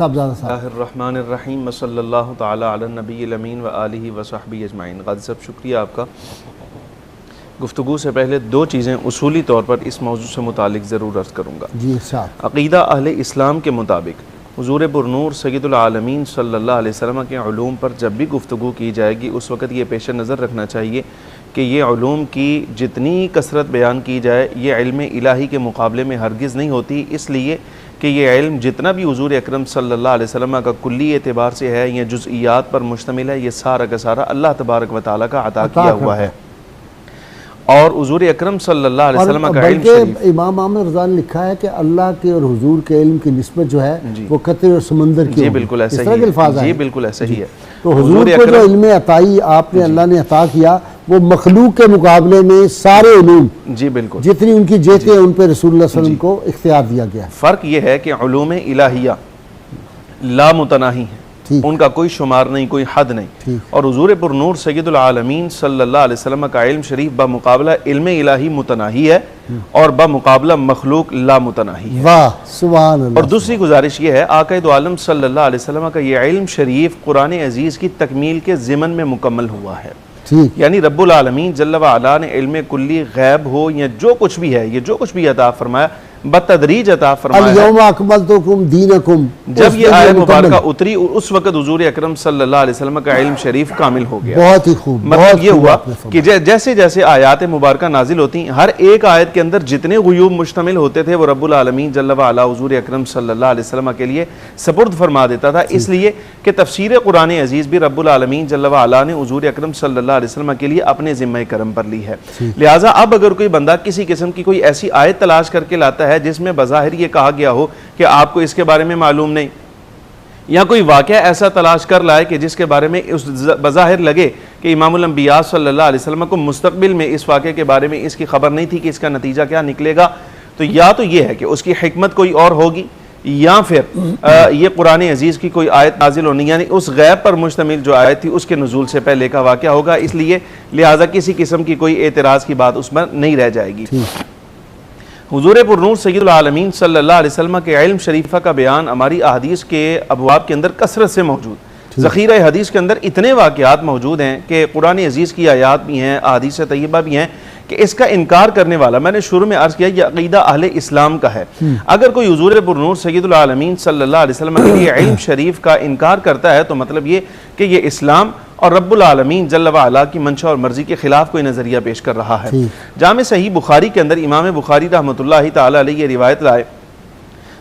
साहबजादा साहब रहमान वसल्लल्लाहु ताला अला नबी अमीन व आलिहि व अजमाइन। गाजी साहब शुक्रिया आपका। गुफ्तु से पहले दो चीज़ें उसूली तौर पर इस मौजू से मुतालिक ज़रूर अर्ज़ करूँगा। जी इरशाद अकीदा अहल इस्लाम के मुताबिक हजूर पुरनूर सैदुलआलमीन सल्लल्लाहु अलैहि वसल्लम के ूम पर जब भी गुफ्तु की जाएगी उस वक़्त ये पेश नज़र रखना चाहिए कि ये ूम की जितनी कसरत बयान की जाए ये इल्म इलाही के मुकाबले में हरगिज़ नहीं होती इसलिए कि ये इल्म जितना भी हजूर अक्रम सल्ला अलैहि वसल्लम का कुल्ली एतबार से है या जुज़ियात पर मुश्तमिल है ये सारा का सारा अल्लाह तबारक व ताली का अता किया हुआ है। और हजूर अक्रम सल्लल्लाहु अलैहि वसल्लम का इल्म इमाम आमिर रज़ा ने लिखा है कि अल्लाह के और हजूर के इल्म की निस्बत जो है वो कतरे और समंदर की जी बिल्कुल ऐसा ही है। जी बिल्कुल ऐसा ही है। तो हजूर को जो इल्म अताई आपने अल्लाह ने अता किया वो मखलूक के मुकाबले में सारे उलूम जी बिल्कुल। जितनी उनकी जेतें उन पर रसूल को इख्तियार दिया गया। है फ़र्क ये है कि इलाहिया लामुतनाही है। उनका कोई शुमार नहीं कोई हद नहीं। और हजूर पुरनूर सैदुलआलमीन सल्लल्लाहु अलैहि वसल्लम का इल्म शरीफ बामुकाबला इल्म इलाही मुतनाही है और बामुकाबला मखलूक लामुतनाही है। वाह और दूसरी गुजारिश ये है आकाद आलम अलैहि का ये इल्म शरीफ कुरान अज़ीज़ की तकमील के ज़िमन में मुकम्मल हुआ है। यानी रब्बुल आलमीन जल्ल ने इल्म कुल्ली गैब हो या जो कुछ भी है ये जो कुछ भी अता फरमाया बतदरीज अता फरमाया जब ये आयत मुबारक उतरी उस वक्त हजूर अकरम सल्लल्लाहु का इल्म शरीफ कामिल हो गया। बहुत ही खूब मतलब ये हुआ कि जैसे जैसे आयात मुबारक नाजिल होती हर एक आयत के अंदर जितने गयूब मुश्तमिल होते थे वो रब्बुल आलमीन जल्ल हजूर अकरम सल्लल्लाहु के लिए सपुर्द फरमा देता था। इसलिए कि तफसीर कुरान अज़ीज़ भी रब्बुल आलमीन जल्ल ने हजूर अकरम वसल्लम के लिए अपने ज़िम्मे करम पर ली है। लिहाजा अब अगर कोई बंदा किसी किस्म की कोई ऐसी आयत तलाश करके लाता है जिसमें बज़ाहिर ये कहा गया हो कि आपको इसके बारे में मालूम नहीं। या कोई वाक़ ऐसा तलाश कर लाए कि जिसके बारे में उस बज़ाहिर लगे कि इमामबिया सल्लल्लाहु अलैहि वसल्लम को मुस्तकबिल में इस वाक़े के बारे में इसकी खबर नहीं थी कि इसका नतीजा क्या निकलेगा तो या तो ये है कि उसकी हमत कोई और होगी या फिर अ, ये कुरान अज़ीज़ की कोई आयत नाजिल होनी यानी उस गैब पर मुश्तमिल जो आयत थी उसके नजूल से पहले का वाक़ होगा इसलिए लिहाजा किसी किस्म की कोई एतराज़ की बात उस पर नहीं रह जाएगी। हुजूर पुरनूर सैदुलआलमीन सल्लल्लाहु अलैहि वसल्लम के इल्म शरीफा का बयान हमारी अहदीस के अबवाब के अंदर कसरत से मौजूद। ज़ख़ीरा हदीस के अंदर इतने वाक़ात मौजूद हैं कि कुरान अज़ीज़ की आयात भी हैं अदीस तय्यबा भी हैं कि इसका इनकार करने वाला मैंने शुरू में अर्ज़ किया अकीदा अहले इस्लाम का है। अगर कोई हजूर पुरनूर सैदुलआलमीन सल्लल्लाहु अलैहि वसल्लम के लिए इल्म शरीफ का इनकार करता है तो मतलब ये कि ये इस्लाम और रब्बुल आलमीन जल्ल की मंशा और मर्ज़ी के खिलाफ कोई नज़रिया पेश कर रहा है। जाम सही बुखारी के अंदर इमाम बुखारी रहमत ला ये रिवायत लाए।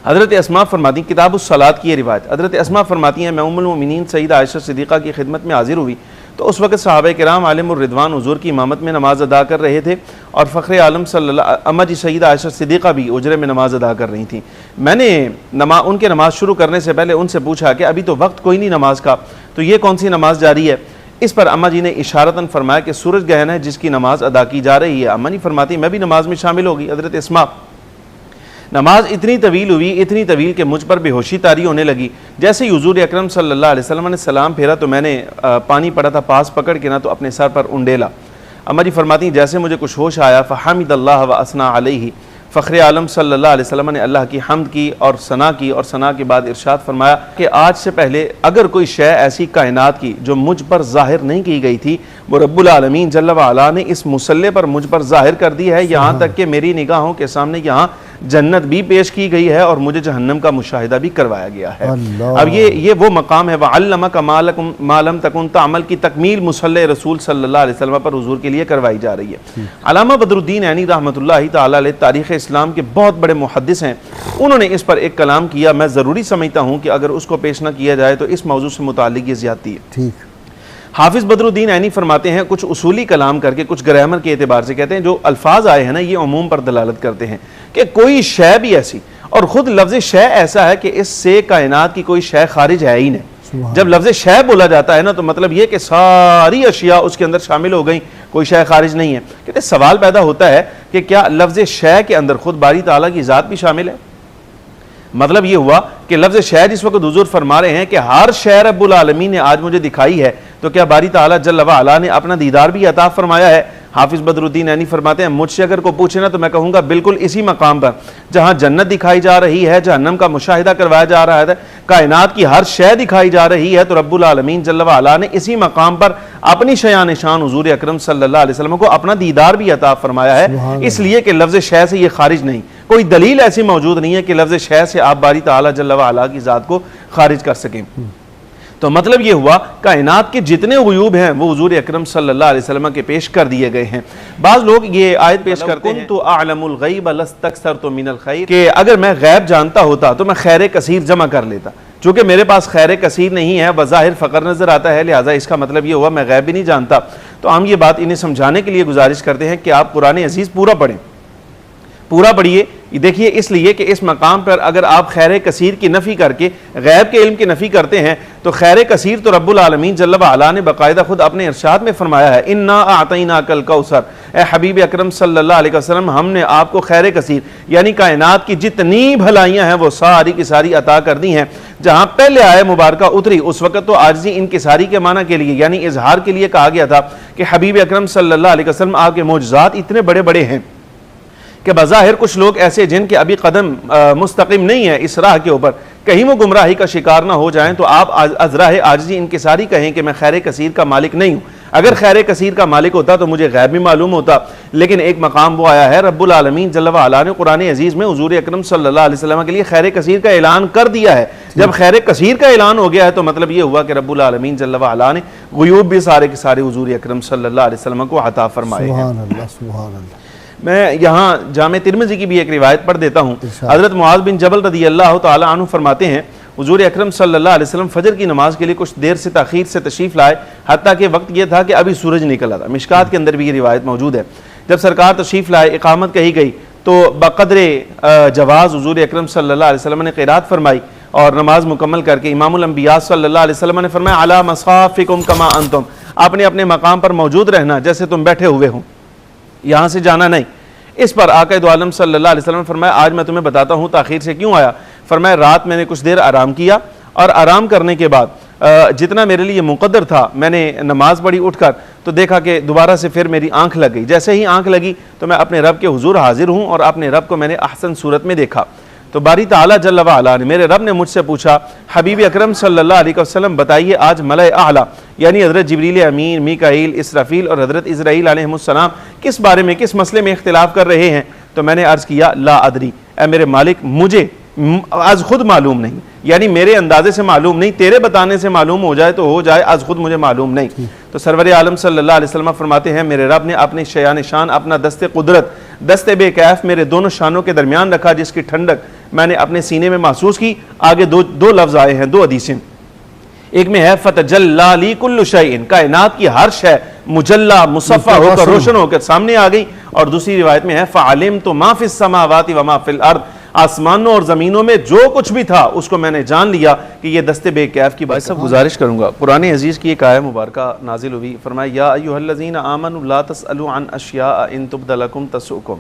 हज़रत असमा फरमाती किताब सलाद की ये रिवायत। हज़रत असमा फरमाती हैं मैं उमिन सईद आयशा सदीक़ा की खिदमत में हाजिर हुई। तो उस वक्त साहब कराम, आलम रिदवान हजूर की इमामत में नमाज़ अदा कर रहे थे और फ़ख्र आलम सल्लल्लाहु अम्मा जी सईद आयशा सिद्दीक़ा भी उजरे में नमाज़ अदा कर रही थी। मैंने नमा, उनके नमाज़ शुरू करने से पहले उनसे पूछा कि अभी तो वक्त कोई नहीं नमाज़ का तो ये कौन सी नमाज़ जारी है? इस पर अम्मा जी ने इशारतन फरमाया कि सूरज गहन है जिसकी नमाज़ अदा की जा रही है। अम्मा नहीं फरमाती, मैं भी नमाज़ में शामिल होगी, हज़रत इसमा। नमाज़ इतनी तवील हुई इतनी तवील कि मुझ पर बेहोशी तारी होने लगी। जैसे ही हजूर अक्रम सल्लल्लाहु अलैहि वसल्लम ने सलाम फेरा तो मैंने पानी पड़ा था पास पकड़ के ना तो अपने सर पर उंडेला। अम्मा जी फरमाती जैसे मुझे कुछ होश आया फ़हामिद अल्लाह व असना अलैहि। फ़ख्र आलम सल्लल्लाहु अलैहि वसल्लम ने अल्लाह की हमद की और सना की और सना के बाद इरशाद फरमाया कि आज से पहले अगर कोई शय ऐसी कायनात की जो मुझ पर ज़ाहिर नहीं की गई थी वो रब्बुल आलमीन जल्ल ने इस मुसल्ले पर मुझ पर ज़ाहिर कर दी है। यहाँ तक कि मेरी निगाहों के सामने यहाँ जन्नत भी पेश की गई है और मुझे जहन्नम का मुशाहिदा भी करवाया गया है। अब ये ये वो मकाम है वल्लम का मालम तकुन तामल की तकमील मुसल्ले रसूल सल्लल्लाहु अलैहि वसल्लम पर हुजूर के लिए करवाई जा रही है। अलामा बदरुद्दीन ऐनी रहमतुल्लाहि ताला तारीख़ इस्लाम के बहुत बड़े मुहदस हैं। उन्होंने इस पर एक कलाम किया मैं ज़रूरी समझता हूँ कि अगर उसको पेश न किया जाए तो इस मौजू से मुतालिक ये ज़्यादा है। ठीक। हाफिज बदरुद्दीन ऐनी फरमाते हैं, कुछ उसूली कलाम करके, कुछ ग्रामर के एतबार से कहते हैं, जो अल्फाज आए हैं ना, ये अमूम पर दलालत करते हैं कि कोई शय भी ऐसी, और खुद लफ्ज शय ऐसा है कि इससे कायनात की कोई शय खारिज है ही नहीं। जब लफ्ज शय बोला जाता है ना तो मतलब ये कि सारी अशिया उसके अंदर शामिल हो गई, कोई शय खारिज नहीं है। कहते सवाल पैदा होता है कि क्या लफ्ज शय के अंदर खुद बारी ताला की ज़ात भी शामिल है? मतलब ये हुआ कि लफ्ज शय जिस वक्त हुजूर फरमा रहे हैं कि हर शहर रब्बुल आलमीन ने आज मुझे दिखाई है तो क्या बारी ताला जल्ल अला ने अपना दीदार भी अता फरमाया है? हाफिज बदरुद्दीन ऐनी फरमाते हैं मुझसे अगर को पूछे ना तो मैं कहूँगा बिल्कुल इसी मकाम पर जहाँ जन्नत दिखाई जा रही है जहन्नम का मुशाहिदा करवाया जा रहा है कायनात की हर शय दिखाई जा रही है तो रब्बुल आलमीन जल्ल वाला ने इसी मकाम पर अपनी शया निशान हजूर अक्रम अलैहि को अपना दीदार भी अता फरमाया है। इसलिए कि लफ्ज़ शय से ये खारिज नहीं। कोई दलील ऐसी मौजूद नहीं है कि लफ्ज़ शय से आप बारी ताला जल्ल वाला की ज़ात को खारिज कर सकें। तो मतलब ये हुआ कायनात के जितने गयूब हैं वो हजूर अक्रम अलैहि के पेश कर दिए गए हैं। बाज़ लोग ये आयत पेश करते हैं। तो आलमुल गैब लस्तक्सर तो मिनल खैर। कि अगर मैं गैब जानता होता तो मैं खैर कसीर जमा कर लेता। चूँकि मेरे पास खैर कसीर नहीं है बज़ाहिर फ़कर नज़र आता है लिहाजा इसका मतलब ये हुआ मैं गैब भी नहीं जानता। तो हम ये बात इन्हें समझाने के लिए गुजारिश करते हैं कि आप कुरान अज़ीज़ पूरा पढ़ें। पूरा पढ़िए देखिए, इसलिए कि इस मकाम पर अगर आप खैर कसीर की नफ़ी करके, गैब के इल्म की नफ़ी करते हैं तो खैर कसीर तो जल्ल आला ने बाकायदा खुद अपने इरशाद में फरमाया है, इन्ना आतना कल कौसर। ए हबीब अक्रम वसल्लम, हमने आपको खैर कसीर, यानी कायनात की जितनी भलाइयाँ हैं, वो सारी की सारी अता कर दी हैं। जहाँ पहले आए मुबारक उतरी, उस वक्त तो आर्जी इनकसारी के माना के लिए, यानी इजहार के लिए कहा गया था कि हबीब अकरम सल्लल्लाहु अलैहि वसल्लम आपके मौजात इतने बड़े बड़े हैं। कि बज़ाहिर कुछ लोग ऐसे जिनके अभी कदम मुस्तकिम नहीं है इस राह के ऊपर। कहीं वो गुमराही का शिकार ना हो जाएँ तो आप अजराह इनके सारी कहें कि मैं खैर कसीर का मालिक नहीं हूँ। अगर खैर कसीर का मालिक होता तो मुझे गैर भी मालूम होता। लेकिन एक मकाम वो आया है, रब्बुल आलमीन जल्ला ने कुरान अज़ीज़ में हजूर अक्रम वसल्लम के लिए खैर कसीर का ऐलान कर दिया है। जब खैर कसीर का ऐलान हो गया है तो मतलब ये हुआ कि रब्बुल आलमीन जल्ला ने गयूब भी सारे के सारे हजूर अक्रम वसल्लम को अता फरमाए मैं यहाँ जाम तिरमिजी की भी एक रिवायत पढ़ देता हूँ। हज़रत मुआज बिन जबल रदी अल्लाह तु फरमाते हैं हजूर अक्रम सल्लल्लाहु अलैहि फजर की नमाज़ के लिए कुछ देर से तखीर से तशरीफ़ लाए हती कि वक्त यह था कि अभी सूरज निकला था। मिशकात के अंदर भी ये रिवायत मौजूद है। जब सरकार तशरीफ़ लाए इकामत कही गई तो बकदर जवाज़ हजूर अक्रम अलैहि ने क़ैरात फरमाई और नमाज़ मुकम्मल करके इमामबिया अलैहि वसल्लम ने फरमाया अला मसाफ़िकुम कमा अंतुम। आपने अपने मकाम पर मौजूद रहना जैसे तुम बैठे हुए हो। यहाँ से जाना नहीं। इस पर आकद आलम सल्ला वसलम फरमाया, आज मैं तुम्हें बताता हूँ, ताखिर से क्यों आया? फरमाया, रात मैंने कुछ देर आराम किया और आराम करने के बाद जितना मेरे लिए मुकद्दर था, मैंने नमाज़ पढ़ी उठकर तो देखा कि दोबारा से फिर मेरी आँख लग गई। जैसे ही आँख लगी तो मैं अपने रब के हुजूर हाजिर हूँ और अपने रब को मैंने अहसन सूरत में देखा। तो बारी ताला जल्ला ने मेरे रब ने मुझसे पूछा, हबीब अकरम वसल्लम, बताइए आज मलय आला, यानी हज़रत जबरील अमीन मीकाईल इसराफील और हज़रत इसराइल सलाम, किस बारे में, किस मसले में इख्तलाफ कर रहे हैं? तो मैंने अर्ज़ किया, ला अदरी ए मेरे मालिक, मुझे आज खुद मालूम नहीं, यानी मेरे अंदाजे से मालूम नहीं, तेरे बताने से मालूम हो जाए तो हो जाए, आज खुद मुझे मालूम नहीं। तो सरवर आलम वसल्लम फरमाते हैं, मेरे रब ने अपने शयान शान अपना दस्ते कुदरत दस्ते बेकैफ मेरे दोनों शानों के दरमियान रखा, जिसकी ठंडक मैंने अपने सीने में महसूस की आगे दो दो लफ्ज आए हैं दो अदीसें। एक में है फतजल्लाली कुल्लु शैइन कायनात की हर शय मुजल्ला मुसफ़ा होकर रोशन होकर सामने आ गई। और दूसरी रिवायत में है फ़ालिम तो माफिस समावाती व माफिल अर्द। आसमानों और ज़मीनों में जो कुछ भी था उसको मैंने जान लिया कि ये दस्ते बेकैफ की बात सब गुजारिश करूँगा। पुराने अज़ीज़ की एक आय मुबारक नाजिल हुई। फरमाया या अयुहल्लज़ीन आमन ला अशिया इन तुबदलकुम तसुकुम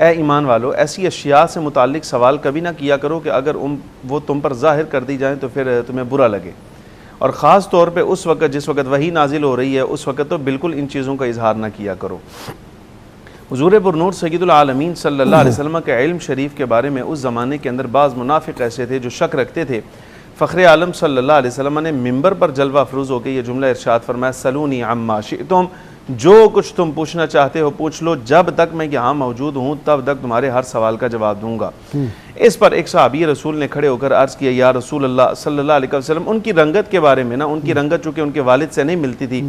ए ईमान वालो ऐसी अशिया से मुतालिक सवाल कभी ना किया करो कि अगर उम वो तुम पर ज़ाहिर कर दी जाए तो फिर तुम्हें बुरा लगे। और ख़ास तौर पे उस वक्त जिस वक्त वही नाजिल हो रही है उस वक्त तो बिल्कुल इन चीज़ों का इजहार ना किया करो। हजूर पुरनूर सईदुलमीन सल्ला वसलम के इल्म शरीफ के बारे में उस ज़माने के अंदर बाज़ मुनाफिक ऐसे थे जो शक रखते थे। फ़ख्र आलम सल्ला वसलम ने मंबर पर जलवा अफरूज़ होकर यह जुमला इरशाद फरमाया सलूनी अम्मा तुम जो कुछ तुम पूछना चाहते हो पूछ लो। जब तक मैं यहाँ मौजूद हूँ तब तक तुम्हारे हर सवाल का जवाब दूँगा। इस पर एक सहाबी रसूल ने खड़े होकर अर्ज़ किया या रसूल अल्लाह सल्लल्लाहु अलैहि वसल्लम उनकी रंगत के बारे में ना उनकी रंगत चूँकि उनके वालिद से नहीं मिलती थी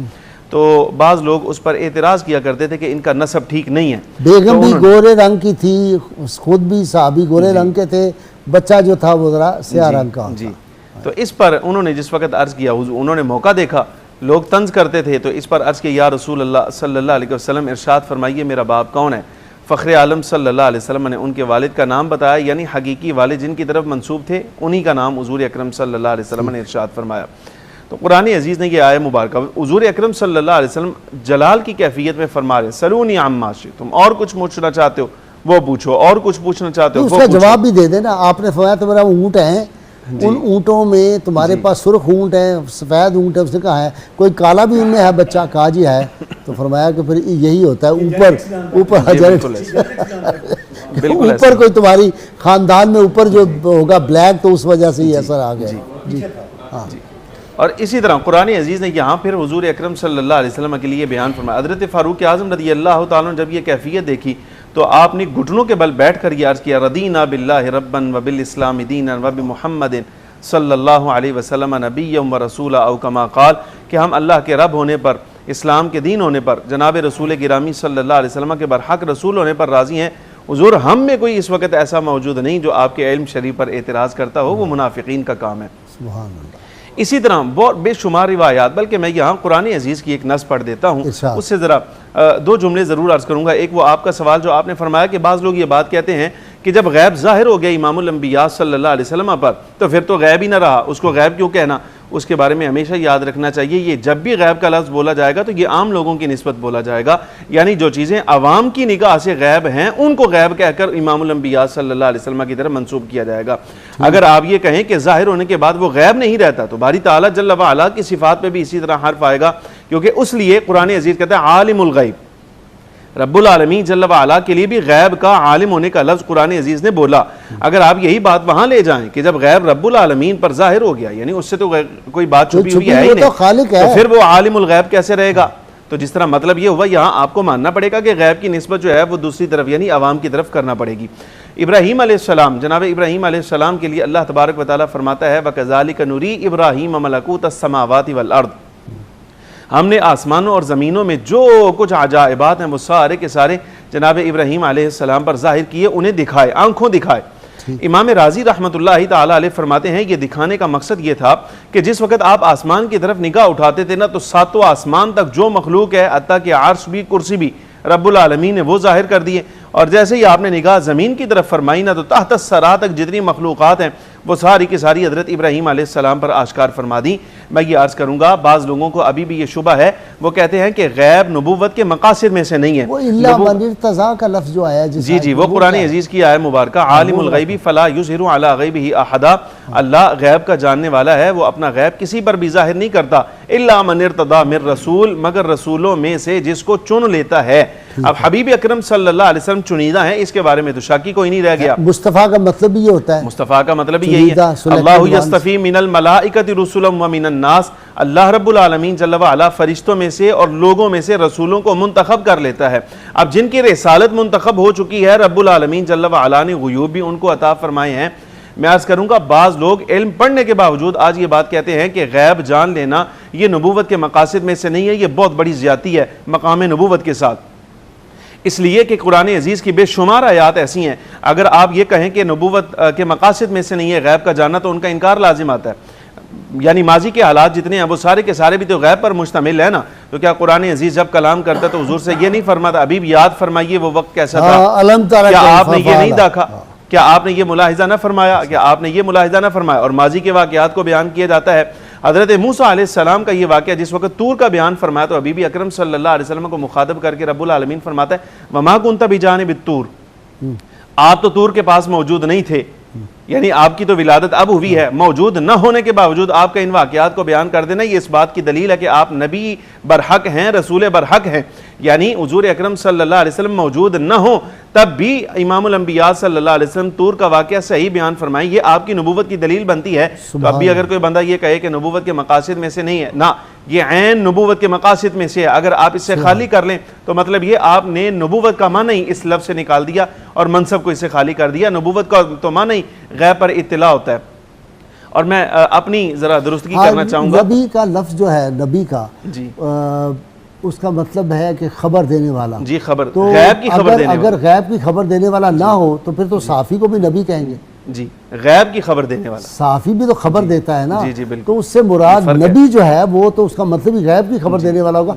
तो बाज़ लोग उस पर एतराज़ किया करते थे कि इनका नसब ठीक नहीं है। बेगम तो भी गोरे रंग की थी खुद भी साहबी गोरे रंग के थे बच्चा जो था वो जरा स्या रंग का जी। तो इस पर उन्होंने जिस वक्त अर्ज़ किया उन्होंने मौका देखा लोग तंज करते थे तो इस पर अर्ज़ किया या रसूल अल्लाह सल्लल्लाहु अलैहि वसल्लम इरशाद फरमाइए मेरा बाप कौन है? फ़ख्र आलम सल्लल्लाहु अलैहि वसल्लम ने उनके वालिद का नाम बताया यानी हकीकी वालिद जिनकी तरफ़ मंसूब थे उन्हीं का नाम हजूर अक्रम सल्लल्लाहु अलैहि वसल्लम ने इरशाद फरमाया। तो कुरान अज़ीज़ ने यह आय मुबारक हजूर अक्रम सल्लल्लाहु अलैहि जलाल की कैफियत में फरमा रहे सलूनी आमाशी तुम और कुछ पूछना चाहते हो वो पूछो और कुछ पूछना चाहते हो उसका जवाब भी दे देना आपने फरमाया तो मेरा ऊँट है उन ऊँटों में तुम्हारे पास सुर्ख ऊँट है सफ़ेद ऊँट है उसने कहा है कोई काला भी उनमें है बच्चा कहा जी है तो फरमाया कि फिर यही होता है ऊपर ऊपर हजर। ऊपर कोई तुम्हारी खानदान में ऊपर जो होगा ब्लैक तो उस वजह से ही असर आ गया। जी। हाँ। और इसी तरह कुरान अज़ीज़ ने यहाँ फिर हुजूर अक्रम अलैहि के लिए बयान फरमाया। हज़रत फ़ारूक आज़म रदी अल्लाह ने जब ये कैफियत देखी तो आपने घुटनों के बल बैठ कर ये अर्ज़ किया, रदीना बिल्ला रब्बन व बिल इस्लाम दीन व बि मुहम्मदिन सल्लल्लाहु अलैहि वसल्लम नबीयम व रसूला अव कमा क़ाल कि हम अल्लाह के रब होने पर, इस्लाम के दीन होने पर, जनाब रसूल गिरामी सल्लल्लाहु अलैहि वसल्लम के बरहक रसूल होने पर राज़ी हैं। हुजूर, हम में कोई इस वक्त ऐसा मौजूद नहीं जो आपके इल्म शरीफ पर एतराज़ करता हो, वो मुनाफिकीन का काम है। इसी तरह बहुत बेशुमार रिवायात बल्कि मैं यहाँ कुरान अज़ीज़ की एक नस पढ़ देता हूँ। उससे ज़रा दो जुमले ज़रूर अर्ज़ करूँगा। एक वो आपका सवाल जो आपने फरमाया कि बाज़ लोग ये बात कहते हैं कि जब गैब ज़ाहिर हो गया इमामबिया सल्ला अलैहि वसल्लम पर तो फिर तो गैब ही ना रहा। उसको गैब क्यों कहना? उसके बारे में हमेशा याद रखना चाहिए। ये जब भी गैब का लफ्ज़ बोला जाएगा तो ये आम लोगों की नस्बत बोला जाएगा। यानी जो चीज़ें आवाम की निगाह से गैब हैं, उनको गैब कहकर इमामुलम्बिया सल्लल्लाहु अलैहि वसल्लम की तरफ़ मनसूब किया जाएगा। अगर आप ये कहें कि ज़ाहिर होने के बाद वो गैब नहीं रहता तो भारी ताला जल्ल की सिफात पर भी इसी तरह हर्फ आएगा, क्योंकि उस लिए कुरान अज़ीज़ कहता है, आलिमुल गैब। रब्बुल आलमीन जल्ल वाला के लिए भी गैब का आलिम होने का लफ्ज़ कुरान अज़ीज़ ने बोला। अगर आप यही बात वहाँ ले जाएँ कि जब गैब रब्बुल आलमीन पर ज़ाहिर हो गया यानी उससे तो कोई बात छुपी हुई है ही नहीं तो खालिक है। तो फिर वो आलिमुल गैब कैसे रहेगा? तो जिस तरह मतलब ये हुआ यहाँ आपको मानना पड़ेगा कि गैब की नस्बत जो है वो दूसरी तरफ़ यानी आवाम की तरफ़ करना पड़ेगी। इब्राहीम अलैहिस्सलाम जनाब इब्राहीम अलैहिस्सलाम के लिए अल्लाह तबारक व तआला फरमाता है वकज़ालिक नूरी इब्राहीम मलकूत समावाति वल अर्द हमने आसमानों और ज़मीनों में जो कुछ अजायबात हैं वो सारे के सारे जनाब इब्राहिम अलैहिस्सलाम पर ज़ाहिर किए उन्हें दिखाए आँखों दिखाए। इमाम राज़ी रहमतुल्लाहि ताला फरमाते हैं ये दिखाने का मकसद ये था कि जिस वक्त आप आसमान की तरफ़ निगाह उठाते थे ना तो सातों आसमान तक जो मखलूक है अत्ता कि आर्श भी कुर्सी भी रब्बुल आलमीन ने वो ज़ाहिर कर दिए। और जैसे ही आपने निगाह ज़मीन की तरफ़ फरमाई ना तो तहत सरा तक जितनी मखलूक़ात हैं वो सारी की सारी हज़रत इब्राहिम आसमाम पर आश्कार फरमा दी। मैं ये अर्ज़ करूँगा बाज़ लोगों को अभी भी ये शुबा है वो कहते हैं कि गैब नबूवत के मकासद में से नहीं है। तजा का लफ्ज जो आया जी जी वो पुरानी कुरान अज़ीज़ की आय मुबारक आलिमुल गैबी फला युजर अला अहदा। अल्लाह गैब का जानने वाला है वो अपना गैब किसी पर भी ज़ाहिर नहीं करता। इल्ला मन इर्तदा मिर रसूल मगर रसूलों में से जिसको चुन लेता है। अब हबीब अकरम सल्लल्लाहु अलैहि वसल्लम चुनीदा है इसके बारे में तो शाकी कोई नहीं रह गया। मुस्तफ़ा का मतलब ये होता है। मुस्तफ़ा का मतलब यही है। selected अल्लाह ones. यस्तफ़ी मिनल मलाइकति रुसुलम व मिनन नास। अल्लाह रब्बुल आलमीन जल्ल फरिश्तों में से और लोगों में से रसूलों को मुंतखब कर लेता है। अब जिनकी रिसालत मुंतखब हो चुकी है रब्बुल आलमीन जल्ल ने गुयूब भी उनको अता फरमाए हैं मैं आज करूँगा बाज लोग इल्म पढ़ने के बावजूद आज ये बात कहते हैं कि गैब जान लेना ये नबूवत के मकासद में से नहीं है ये बहुत बड़ी ज्यादती है मकाम नबूवत के साथ। इसलिए कि कुरान अज़ीज़ की बेशुमार आयात ऐसी हैं। अगर आप ये कहें कि नबूवत के मकासद में से नहीं है गैब का जानना तो उनका इनकार लाजिम आता है। यानी माजी के हालात जितने हैं वो सारे के सारे भी तो गैब पर मुश्तमिल है ना। तो क्या कुरान अज़ीज़ जब कलाम करता तो हुजूर से ये नहीं फरमाता अभी भी याद फरमाइए वो वक्त कैसा था। हाँ, क्या आपने ये नहीं। देखा? क्या आपने ये मुलाहिजा ना फरमाया? क्या आपने ये मुलाहिजा ना फरमाया? और माजी के वाक़ात को बयान किया जाता है। हज़रत मूसा अलैहिस्सलाम का ये वाक़ जिस वक्त तूर का बयान फरमाया तो अभी भी अक्रम सल्ला को मुखातब करके रब्बुल आलमीन फरमाता है वमा कुंता भी जाने तूर आप तो तूर के पास मौजूद नहीं थे। यानी आपकी तो विलादत अब हुई है मौजूद न होने के बावजूद आपका इन वाकयात को बयान कर देना ये इस बात की दलील है कि आप नबी बरहक हैं रसूल बरहक हैं। यानी हजूर अकरम सल्लल्लाहु अलैहि वसल्लम मौजूद न हो तब भी अलैहि वसल्लम तूर का वाकया सही बयान फरमाई ये आपकी नबूवत की दलील बनती है। तो अब भी अगर कोई बंदा ये कहे कि नबूवत के मकासद में से नहीं है ना ये ऐन नबूवत के मकासद में से है। अगर आप इससे खाली कर लें तो मतलब ये आपने नबूवत का माना ही इस लफ्ज़ से निकाल दिया और मनसब को इससे खाली कर दिया। नबूवत का तो माना ही गैब पर इतला होता है। और मैं अपनी ज़रा दुरुस्तगी हाँ, करना चाहूँगा। नबी का लफ्ज जो है नबी का जी। अ, उसका मतलब है कि खबर देने वाला। जी खबर। तो गैब की खबर अगर देने अगर गैब की खबर देने वाला ना हो तो फिर तो साफी को भी नबी कहेंगे। जी गैब की खबर देने वाला। साफी भी तो खबर देता है ना जी, जी, बिल्कुल। तो उससे मुराद नबी जो है वो तो उसका मतलब ही गैब की खबर देने वाला होगा।